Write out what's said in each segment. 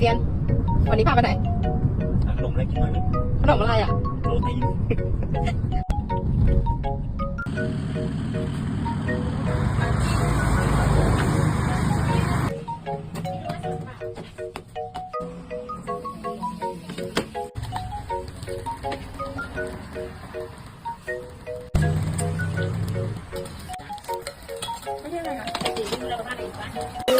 เซียน วันนี้พาไปไหนหาขนมอะไรกินหน่อยไหมขนมอะไรอะ โรตีนของอะแบบ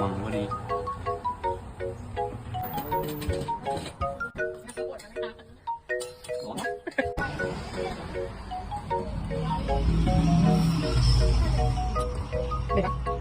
มังวะดีเด็ก